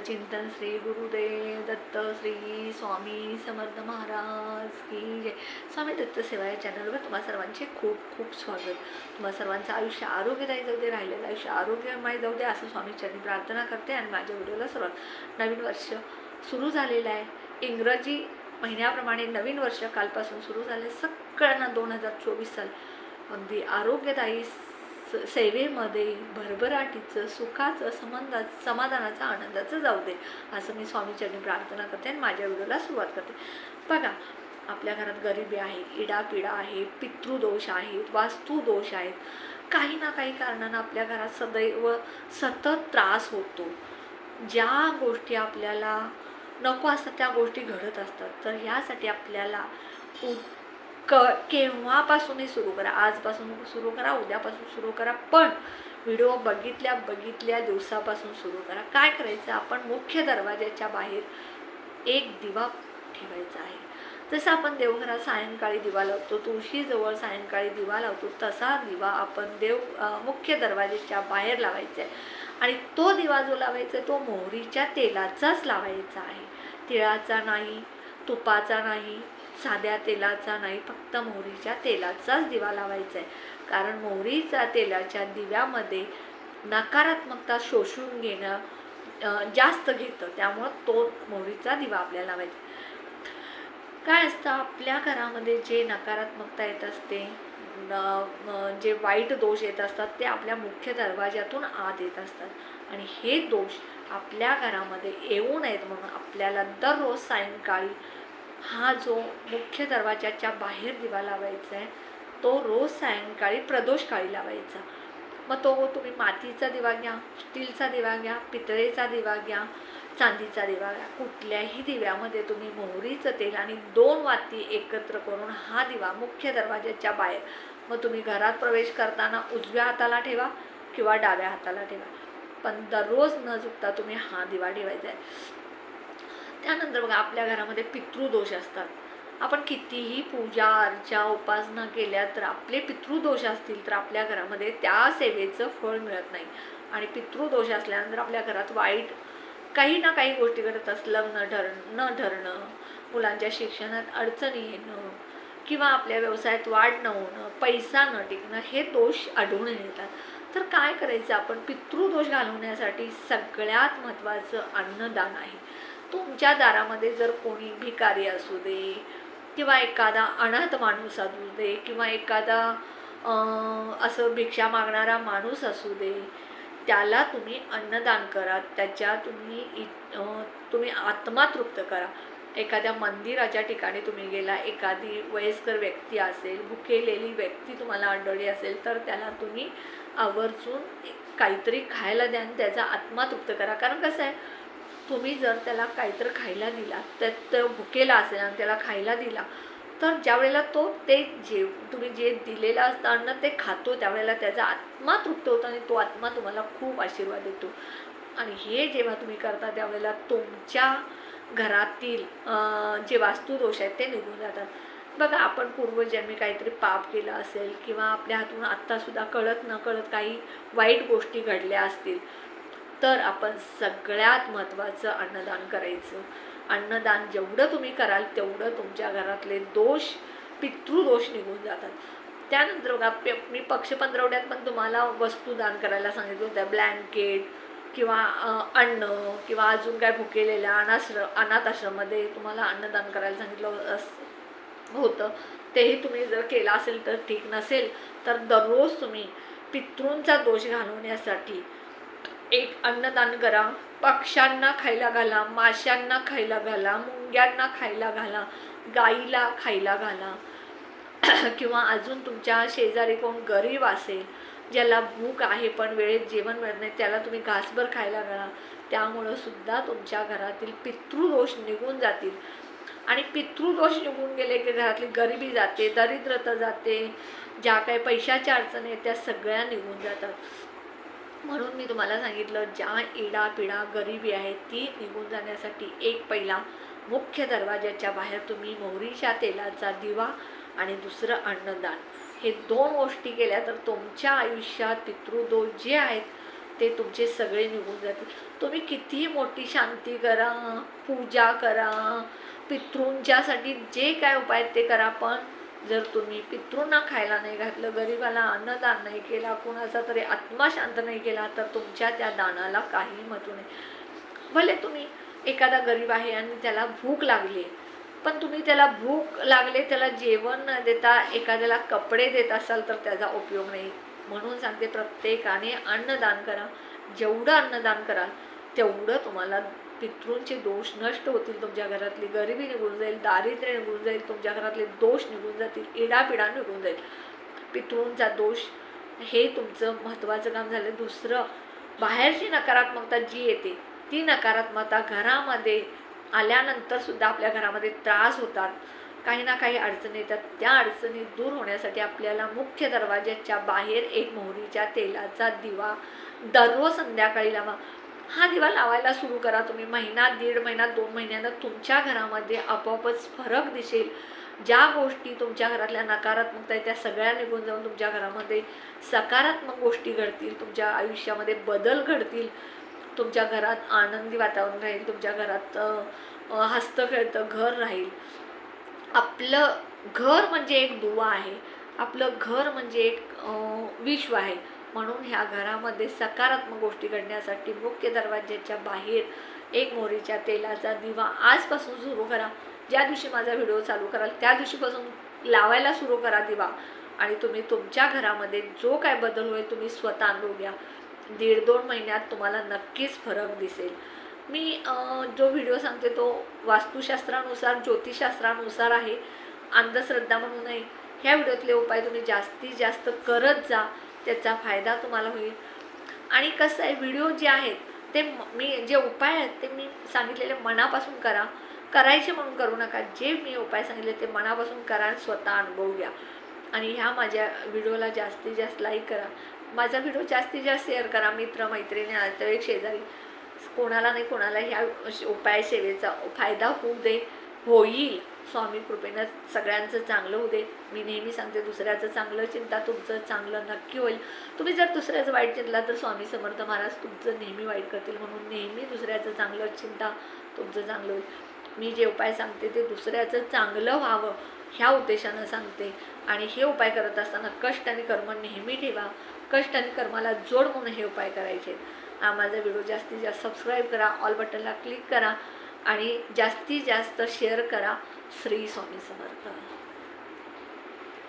चिंतन श्री गुरुदेव दत्त श्री स्वामी समर्थ महाराज की जय. स्वामी दत्त सेवा या चॅनलवर तुम्हा सर्वांचे खूप खूप स्वागत. तुम्हा सर्वांचं आयुष्य आरोग्यदायी जाऊ दे राहिलेलं आयुष्य आरोग्यमय जाऊ दे असं स्वामीच्यांनी प्रार्थना करते आणि माझ्या व्हिडिओला सर्वात. नवीन वर्ष सुरू झालेलं आहे. इंग्रजी महिन्याप्रमाणे नवीन वर्ष कालपासून सुरू झाले. सगळ्यांना दोन हजार चोवीस साल अगदी आरोग्यदायी स- सेवेमध्ये भरभराटीचं सुखाचं संबंधाचं समाधानाचं आनंदाचं जाऊ दे असं मी स्वामीचरणी प्रार्थना करते आणि माझ्या व्हिडिओला सुरुवात करते. बघा आपल्या घरात गरिबी आहे इडापिडा आहे पितृदोष आहेत वास्तुदोष आहेत. काही ना काही कारणानं आपल्या घरात सदैव सतत त्रास होतो. ज्या गोष्टी आपल्याला नको असतात त्या गोष्टी घडत असतात. तर ह्यासाठी आपल्याला उ क केव्हापासूनही सुरू करा. आजपासून सुरू करा उद्यापासून सुरू करा. पण व्हिडिओ बघितल्या बघितल्या दिवसापासून सुरू करा. काय करायचं? आपण मुख्य दरवाज्याच्या बाहेर एक दिवा ठेवायचा आहे. जसं आपण देवघरात सायंकाळी दिवा लावतो तुळशीजवळ सायंकाळी दिवा लावतो तसा दिवा आपण देव मुख्य दरवाज्याच्या बाहेर लावायचा आहे. आणि तो दिवा जो लावायचा आहे तो मोहरीच्या तेलाचाच लावायचा आहे. तिळाचा नाही तुपाचा नाही साध्या तेलाचा नाही फक्त मोहरीच्या तेलाचाच दिवा लावायचा आहे कारण मोहरीच्या तेलाच्या दिव्यामध्ये नकारात्मकता शोषून घेणं जास्त घेतं. त्यामुळं तो मोहरीचा दिवा आपल्याला लावायचा. काय असतं आपल्या घरामध्ये जे नकारात्मकता येत असते जे वाईट दोष येत असतात ते आपल्या मुख्य दरवाज्यातून आत येत असतात. आणि हे दोष आपल्या घरामध्ये येऊ नयेत म्हणून आपल्याला दररोज सायंकाळी हा जो मुख्य दरवाजाच्या बाहेर दिवा लावायचा आहे तो रोज सायंकाळी प्रदोष काळी लावायचा. मग तो तुम्ही मातीचा दिवा घ्या स्टीलचा दिवा घ्या पितळेचा दिवा घ्या चांदीचा दिवा घ्या कुठल्याही दिव्यामध्ये तुम्ही मोहरीचं तेल आणि दोन वाती एकत्र करून हा दिवा मुख्य दरवाजाच्या बाहेर. मग तुम्ही घरात प्रवेश करताना उजव्या हाताला ठेवा किंवा डाव्या हाताला ठेवा. पण दररोज न चुकता तुम्ही हा दिवा ठेवायचा आहे. त्यानंतर बघा आपल्या घरामध्ये पितृदोष असतात. आपण कितीही पूजा अर्चा उपासना केल्या तर आपले पितृदोष असतील तर आपल्या घरामध्ये त्या सेवेचं फळ मिळत नाही. आणि पितृदोष असल्यानंतर आपल्या घरात वाईट काही ना काही गोष्टी घडत असलं न ठर न ठरणं मुलांच्या शिक्षणात अडचणी येणं किंवा आपल्या व्यवसायात वाढ न होणं पैसा न टिकणं हे दोष आढळून येतात. तर काय करायचं? आपण पितृदोष घालवण्यासाठी सगळ्यात महत्त्वाचं अन्नदान आहे. तुमच्या दारामध्ये जर कोणी भिकारी असू दे किंवा एखादा अनाथ माणूस असू दे किंवा एखादा असं भिक्षा मागणारा माणूस असू दे त्याला तुम्ही अन्नदान करा. त्याच्या तुम्ही इ- तुम्ही आत्मा तृप्त करा. एखाद्या मंदिराच्या ठिकाणी तुम्ही गेला एखादी वयस्कर व्यक्ती असेल भुकेलेली व्यक्ती तुम्हाला आढळली असेल तर त्याला तुम्ही आवर्जून काहीतरी खायला द्या आणि त्याचा आत्मा तृप्त करा. कारण कसं आहे तुम्ही जर त्याला काहीतरी खायला दिला तर तो भुकेला असेल आणि त्याला खायला दिला तर ज्या वेळेला तो ते जे तुम्ही जे दिलेलं असतं अन्न ते खातो त्यावेळेला त्याचा आत्मा तृप्त होतो आणि तो आत्मा तुम्हाला खूप आशीर्वाद देतो. आणि हे जेव्हा तुम्ही करता त्यावेळेला तुमच्या घरातील जे वास्तुदोष आहेत ते निघून जातात. बघा आपण पूर्वजन्मी काहीतरी पाप केलं असेल किंवा आपल्या हातून आत्तासुद्धा कळत न कळत काही वाईट गोष्टी घडल्या असतील तर आपण सगळ्यात महत्त्वाचं अन्नदान करायचं. अन्नदान जेवढं तुम्ही कराल तेवढं तुमच्या घरातले दोष पितृदोष निघून जातात. त्यानंतर बघा पे मी पक्ष पंधरवड्यात पण तुम्हाला वस्तू दान करायला सांगितलं होत्या ब्लँकेट किंवा अन्न किंवा अजून काय भुकेलेल्या अनाश्र अनाथ आश्रममध्ये तुम्हाला अन्नदान करायला सांगितलं अस- होतं. तेही तुम्ही जर केलं असेल तर ठीक नसेल तर दररोज तुम्ही पितृंचा दोष घालवण्यासाठी एक अन्नदान करा. पक्ष्यांना खायला घाला माशांना खायला घाला मुंग्यांना खायला घाला गाईला खायला घाला. किंवा अजून तुमच्या शेजारी कोण गरीब असेल ज्याला भूक आहे पण वेळेत जेवण मिळत नाही त्याला तुम्ही घासभर खायला घाला. त्यामुळं सुद्धा तुमच्या घरातील पितृदोष निघून जातील. आणि पितृदोष निघून गेले की घरातली गरिबी जाते दरिद्रता जाते ज्या काही पैशाच्या अडचणी आहेत त्या सगळ्या निघून जातात. म्हणून मी तुम्हाला सांगितलं ज्या इडा पिडा गरिबी आहे ती निघून जाण्यासाठी एक पहिला मुख्य दरवाज्याच्या बाहेर तुम्ही मोहरीच्या तेलाचा दिवा आणि दुसरं अन्नदान. हे दोन गोष्टी केल्या तर तुमच्या आयुष्यात पितृदोष जे आहेत ते तुमचे सगळे निघून जातील. तुम्ही कितीही मोठी शांती करा पूजा करा पितृंच्यासाठी जे काय उपाय आहेत ते करा पण जर तुम्ही पितृंना खायला नाही घातलं गरिबाला अन्नदान नाही केला कुणाचा तरी आत्मा शांत नाही केला तर तुमच्या त्या दानाला काही महत्त्व नाही. भले तुम्ही एखादा गरीब आहे आणि त्याला भूक लागली पण तुम्ही त्याला भूक लागले त्याला जेवण न देता एखाद्याला कपडे देत असाल तर त्याचा उपयोग नाही. म्हणून सांगते प्रत्येकाने अन्नदान करा. जेवढं अन्नदान कराल तेवढं तुम्हाला पितृंचे दोष नष्ट होतील तुमच्या घरातली गरिबी निघून जाईल दारिद्र्य निघून जाईल तुमच्या घरातले दोष निघून जातील इडापिडा निघून जाईल. पितृंचा दोष हे तुमचं महत्त्वाचं काम झालं. दुसरं बाहेरची नकारात्मकता जी येते ती नकारात्मकता घरामध्ये आल्यानंतर सुद्धा आपल्या घरामध्ये त्रास होतात. काही ना काही अडचणी येतात. त्या अडचणी दूर होण्यासाठी आपल्याला मुख्य दरवाज्याच्या बाहेर एक मोहरीच्या तेलाचा दिवा दररोज संध्याकाळी लावा. हा दिवा लावायला सुरू करा तुम्ही. महिना दीड महिना दोन महिन्यानं तुमच्या घरामध्ये आपोआपच फरक दिसेल. ज्या गोष्टी तुमच्या घरातल्या नकारात्मकता आहे त्या सगळ्या निघून जाऊन तुमच्या घरामध्ये सकारात्मक गोष्टी घडतील तुमच्या आयुष्यामध्ये बदल घडतील तुमच्या घरात आनंदी वातावरण राहील तुमच्या घरात हसतं खेळतं हस्तखेळतं घर राहील. आपलं घर म्हणजे एक दुवा आहे. आपलं घर म्हणजे एक विश्व आहे. म्हणून ह्या घरामध्ये सकारात्मक गोष्टी घडण्यासाठी मुख्य दरवाज्याच्या बाहेर एक मोहरीच्या तेलाचा दिवा आजपासून सुरू करा. ज्या दिवशी माझा व्हिडिओ चालू कराल त्या दिवशीपासून लावायला सुरू करा दिवा. आणि तुम्ही तुमच्या घरामध्ये जो काय बदल होईल तुम्ही स्वतः अनुभव घ्या. दीड दोन महिन्यात तुम्हाला नक्कीच फरक दिसेल. मी जो व्हिडिओ सांगते तो वास्तुशास्त्रानुसार ज्योतिषशास्त्रानुसार आहे. अंधश्रद्धा म्हणून ह्या व्हिडिओतले उपाय तुम्ही जास्तीत जास्त करत जा. त्याचा फायदा तुम्हाला होईल. आणि कसं आहे व्हिडिओ जे आहेत ते मी जे उपाय आहेत ते मी सांगितलेले मनापासून करा. करायचे म्हणून करू नका. जे मी उपाय सांगितले ते मनापासून करा आणि स्वतः अनुभव घ्या. आणि ह्या माझ्या व्हिडिओला जास्तीत जास्त लाईक करा. माझा व्हिडिओ जास्तीत जास्त शेअर करा मित्र मैत्रिणी नातेवाईक शेजारी. कोणाला नाही कोणाला ह्या उपाय सेवेचा फायदा होऊ दे. होईल. स्वामी कृपेनं सगळ्यांचं चांगलं होऊ दे. मी नेहमी सांगते दुसऱ्याचं चांगलं चिंता तुमचं चांगलं नक्की होईल. तुम्ही जर दुसऱ्याचं वाईट चिंतला तर स्वामी समर्थ महाराज तुमचं नेहमी वाईट करतील. म्हणून नेहमी दुसऱ्याचं चांगलं चिंता तुमचं चांगलं होईल. मी जे उपाय सांगते ते दुसऱ्याचं चांगलं व्हावं ह्या उद्देशानं सांगते. आणि हे उपाय करत असताना कष्ट आणि कर्म नेहमी ठेवा. कष्ट आणि कर्माला जोड म्हणून हे उपाय करायचे. हा माझा व्हिडिओ जास्तीत जास्त सबस्क्राईब करा ऑल बटनला क्लिक करा. आणि जास्तीत जास्त शेअर करा श्री स्वामी समर्थ.